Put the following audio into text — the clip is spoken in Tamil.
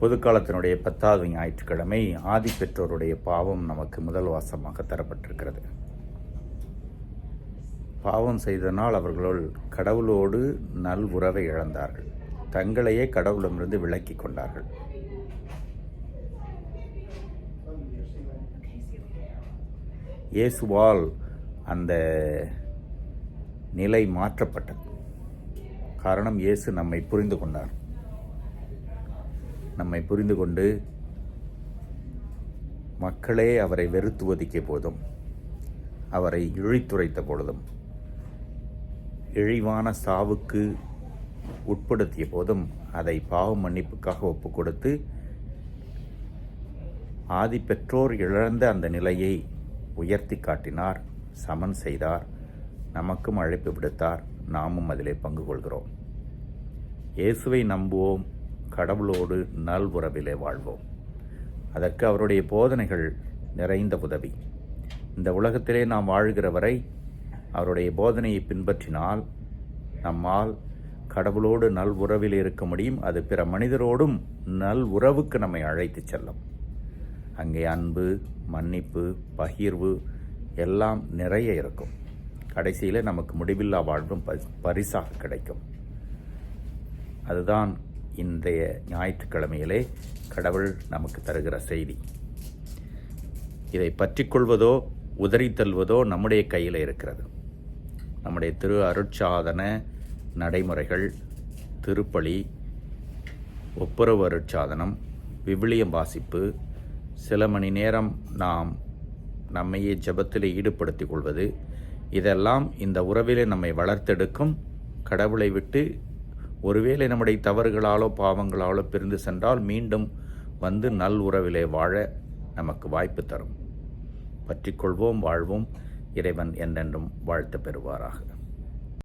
பொதுக்காலத்தினுடைய பத்தாவது ஞாயிற்றுக்கிழமை ஆதி பெற்றோருடைய பாவம் நமக்கு முதல் வாசமாக தரப்பட்டிருக்கிறது. பாவம் செய்தனால் அவர்களுள் கடவுளோடு நல் உறவை இழந்தார்கள். தங்களையே கடவுளமிருந்து விலக்கி கொண்டார்கள். இயேசுவால் அந்த நிலை மாற்றப்பட்டது. காரணம் இயேசு நம்மை புரிந்து கொண்டார். நம்மை புரிந்து கொண்டு மக்களே அவரை வெறுத்து ஒதுக்கிய போதும். அவரை இழித்துரைத்த பொழுதும் இழிவான சாவுக்கு உட்படுத்திய போதும் அதை பாவ மன்னிப்புக்காக ஒப்பு கொடுத்து ஆதி பெற்றோர் இழந்த அந்த நிலையை உயர்த்தி காட்டினார் சமன் செய்தார் நமக்கும் அழைப்பு விடுத்தார் நாமும் அதிலே பங்கு கொள்கிறோம். இயேசுவை நம்புவோம். கடவுளோடு நல் உறவிலே வாழ்வோம். அதற்கு அவருடைய போதனைகள் நிறைந்த உதவி. இந்த உலகத்திலே நாம் வாழ்கிற வரை அவருடைய போதனையை பின்பற்றினால் நம்மால் கடவுளோடு நல் உறவில் இருக்க முடியும். அது பிற மனிதரோடும் நல் உறவுக்கு நம்மை அழைத்துச் செல்லும். அங்கே அன்பு மன்னிப்பு பகிர்வு எல்லாம் நிறைய இருக்கும். கடைசியில் நமக்கு முடிவில்லா வாழ்வும் பரிசாக கிடைக்கும். அதுதான் இன்றைய ஞாயிற்றுக்கிழமையிலே கடவுள் நமக்கு தருகிற செய்தி. இதை பற்றிக்கொள்வதோ உதறி தள்வதோ நம்முடைய கையில் இருக்கிறது. நம்முடைய திரு அருட்சாதன நடைமுறைகள் திருப்பலி ஒப்புரவு அருட்சாதனம் விவிலியம் வாசிப்பு சில மணி நேரம் நாம் நம்மையே ஜபத்தில் ஈடுபடுத்திக் கொள்வது இதெல்லாம் இந்த உறவிலே நம்மை வளர்த்தெடுக்கும் கடவுளை விட்டு ஒருவேளை நம்முடைய தவறுகளாலோ பாவங்களாலோ பிரிந்து சென்றால் மீண்டும் வந்து நல் உறவிலே வாழ நமக்கு வாய்ப்பு தரும். பற்றிக்கொள்வோம் வாழ்வோம். இறைவன் என்றென்றும் வாழ்த்து பெறுவாராக.